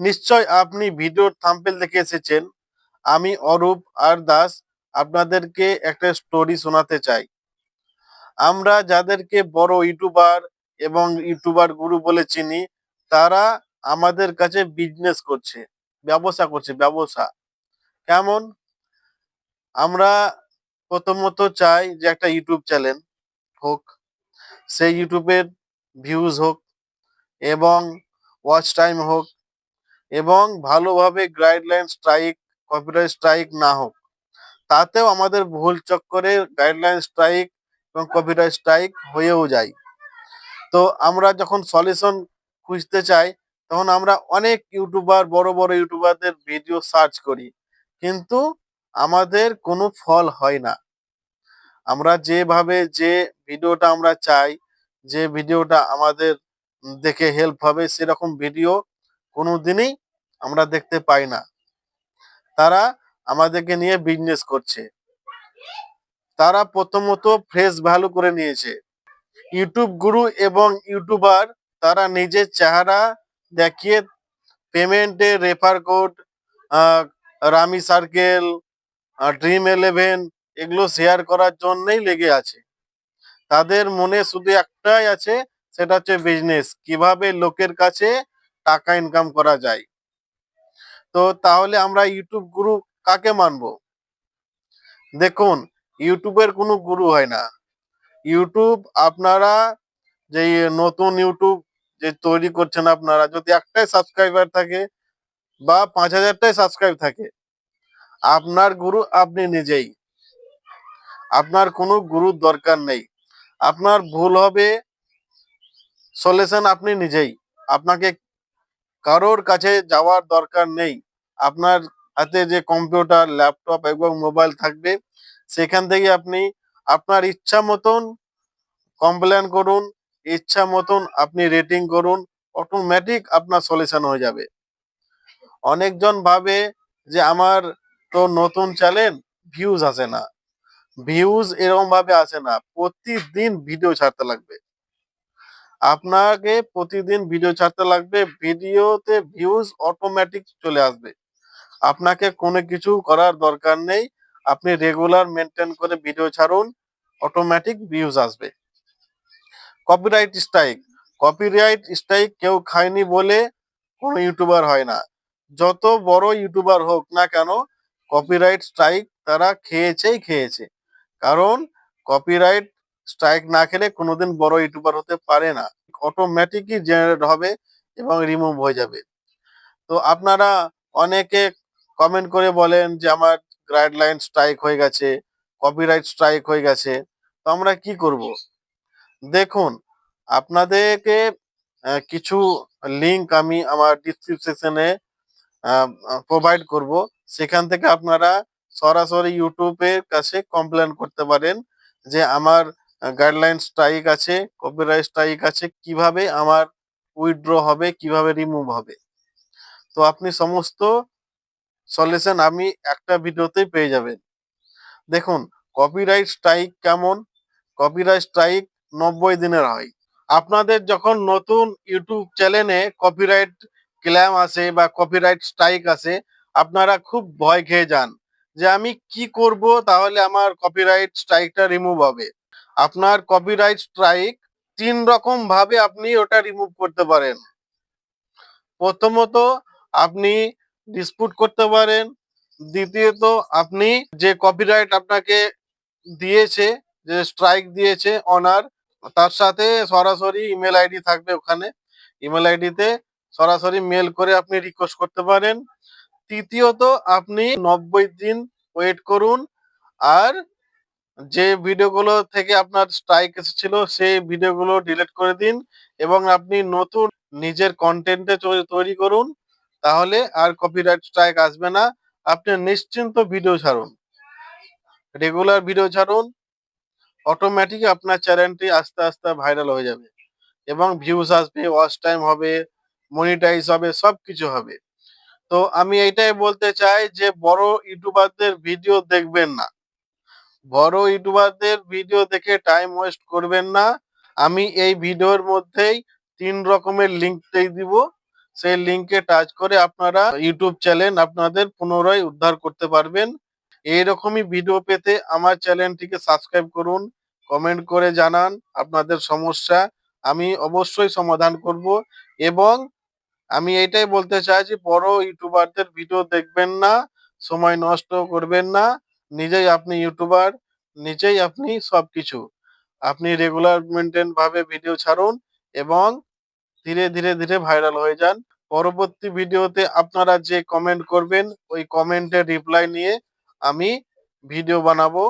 নিশ্চয় আপনি ভিডিওর থাম্পেল দেখে এসেছেন। আমি অরূপ আর দাস আপনাদেরকে একটা স্টোরি শোনাতে চাই। আমরা যাদেরকে বড় ইউটিউবার এবং ইউটিউবার গুরু বলে চিনি, তারা আমাদের কাছে বিজনেস করছে, ব্যবসা করছে, ব্যবসা। কেমন? আমরা প্রথমত চাই যে একটা ইউটিউব চ্যানেল হোক, সেই ইউটিউবের ভিউজ হোক এবং ওয়াচ টাইম হোক এবং ভালোভাবে গাইডলাইন স্ট্রাইক কপিরাইট স্ট্রাইক না হোক। তাতেও আমাদের ভুল চক্করে গাইডলাইন স্ট্রাইক এবং কপিরাইট স্ট্রাইক হয়েও যায়। তো আমরা যখন সলিউশন খুঁজতে চাই, তখন আমরা অনেক ইউটিউবার বড় বড় ইউটিউবারদের ভিডিও সার্চ করি। কিন্তু আমাদের কোনো ফল হয় না। আমরা যেভাবে যে ভিডিওটা আমরা চাই, যে ভিডিওটা আমাদের দেখে হেল্প হবে, সেরকম ভিডিও কোনো দিনই আমরা দেখতে পাই না। তারা আমাদেরকে নিয়ে বিজনেস করছে। তারা প্রথমত ফ্রেশ ভ্যালু করে নিয়েছে। ইউটিউব গুরু এবং ইউটিউবার তারা নিজের চেহারা দেখিয়ে পেমেন্টে refer code Rummy Circle Dream Eleven এগুলো শেয়ার করার জন্যই লেগে আছে। তাদের মনে শুধু একটাই আছে, সেটা হচ্ছে বিজনেস কীভাবে লোকের কাছে টাকা ইনকাম করা যায়। তো তাহলে আমরা ইউটিউব গুরু কাকে মানব? দেখুন ইউটিউবের কোনো গুরু হয় না। ইউটিউব আপনারা যে নতুন ইউটিউব যে তৈরি করছেন আপনারা, যদি একটাই সাবস্ক্রাইবার থাকে বা পাঁচ হাজারটাই সাবস্ক্রাইব থাকে, আপনার গুরু আপনি নিজেই। আপনার কোনো গুরুর দরকার নেই। আপনার ভুল হবে সলিউশন আপনি নিজেই। আপনাকে কারোর কাছে যাওয়ার দরকার নেই। আপনার হাতে যে কম্পিউটার ল্যাপটপ এবং মোবাইল থাকবে, সেখান থেকে আপনি আপনার ইচ্ছা মতন কমপ্লেন করুন, ইচ্ছা মতন আপনি রেটিং করুন অটোমেটিক আপনার সলিউশন হয়ে যাবে। অনেকজন ভাবে যে আমার তো নতুন চ্যানেল ভিউজ আসে না। ভিউজ এরকম ভাবে আসে না। প্রতিদিন ভিডিও ছাড়তে লাগবে। আপনাকে প্রতিদিন ভিডিও ছাড়তে লাগবে। ভিডিওতে ভিউজ অটোমেটিক চলে আসবে। আপনাকে কোনো কিছু করার দরকার নেই। আপনি রেগুলার মেনটেন করে ভিডিও ছাড়ুন অটোমেটিক ভিউজ আসবে। কপিরাইট স্ট্রাইক কপিরাইট স্ট্রাইক কেউ খায়নি বলে কোনো ইউটিউবার হয় না। যত বড় ইউটিউবার হোক না কেন কপিরাইট স্ট্রাইক তারা খেয়েছেই খেয়েছে। কারণ কপিরাইট স্ট্রাইক না খেলে কোনোদিন বড় ইউটিউবার হতে পারে না। অটোমেটিকই জেনারেট হবে এবং রিমুভ হয়ে যাবে। তো আপনারা অনেকে কমেন্ট করে বলেন যে আমার গাইডলাইন স্ট্রাইক হয়ে গেছে কপিরাইট স্ট্রাইক হয়ে গেছে, তো আমরা কি করব? দেখুন, আপনাদেরকে কিছু লিংক আমি আমার ডিসক্রিপশনে প্রোভাইড করব। সেখান থেকে আপনারা সরাসরি ইউটিউবের কাছে কমপ্লেন করতে পারেন যে আমার গাইডলাইন স্ট্রাইক আছে কপিরাইট স্ট্রাইক আছে, কীভাবে আমার উইথড্র হবে, কীভাবে রিমুভ হবে। তো আপনি সমস্ত সলিউশন আমি একটা ভিডিওতেই পেয়ে যাবেন। দেখুন কপিরাইট স্ট্রাইক কেমন? কপিরাইট স্ট্রাইক নব্বই দিনের হয়। আপনাদের যখন নতুন ইউটিউব চ্যানেলে কপিরাইট ক্লেম আসে বা কপিরাইট স্ট্রাইক আসে, আপনারা খুব ভয় খেয়ে যান যে আমি কি করব তাহলে আমার কপিরাইট স্ট্রাইকটা রিমুভ হবে। আপনার কপিরাইট স্ট্রাইক তিন রকম ভাবে আপনি ওটা রিমুভ করতে পারেন। প্রথমত, আপনি ডিসপুট করতে পারেন। দ্বিতীয়ত, আপনি যে কপিরাইট আপনাকে দিয়েছে, যে স্ট্রাইক দিয়েছে অনার তার সাথে সরাসরি ইমেল আইডি থাকবে ওখানে। ইমেল আইডিতে সরাসরি মেল করে আপনি রিকোয়েস্ট করতে পারেন। তৃতীয়ত, আপনি নব্বই দিন ওয়েট করুন। আর যে ভিডিওগুলো থেকে আপনার স্ট্রাইক এসেছিল, সেই ভিডিওগুলো ডিলিট করে দিন এবং আপনি নতুন নিজের কন্টেন্টে তৈরি করুন। তাহলে আর কপিরাইট স্ট্রাইক আসবে না। আপনি নিশ্চিন্ত ভিডিও ছাড়ুন। রেগুলার ভিডিও ছাড়ুন। অটোমেটিক আপনার চ্যানেলটি আস্তে আস্তে ভাইরাল হয়ে যাবে। এবং ভিউজ আসবে ওয়াচ টাইম হবে মনিটাইজ হবে সব কিছু হবে। তো আমি এইটাই বলতে চাই যে, বড় ইউটিউবারদের ভিডিও দেখবেন না। বড় ইউটিউবারদের ভিডিও দেখে টাইম ওয়েস্ট করবেন না। আমি এই ভিডিওর মধ্যেই তিন রকমের লিঙ্ক দিয়ে দিব। সেই লিঙ্কে টাচ করে আপনারা ইউটিউব চ্যানেল আপনাদের পুনরায় উদ্ধার করতে পারবেন। এইরকমই ভিডিও পেতে আমার চ্যানেলটিকে সাবস্ক্রাইব করুন কমেন্ট করে জানান আপনাদের সমস্যা, আমি অবশ্যই সমাধান করব এবং আমি এটাই বলতে চাই যে বড় ইউটিউবারদের ভিডিও দেখবেন না, সময় নষ্ট করবেন না, নিজেই আপনি ইউটিউবার নিজেই আপনি সবকিছু। আপনি রেগুলার মেনটেন ভাবে ভিডিও ছাড়ুন এবং ধীরে ধীরে ধীরে ভাইরাল হয়ে যান। পরবর্তী ভিডিওতে আপনারা যে কমেন্ট করবেন, ওই কমেন্টের রিপ্লাই নিয়ে আমি ভিডিও বানাবো।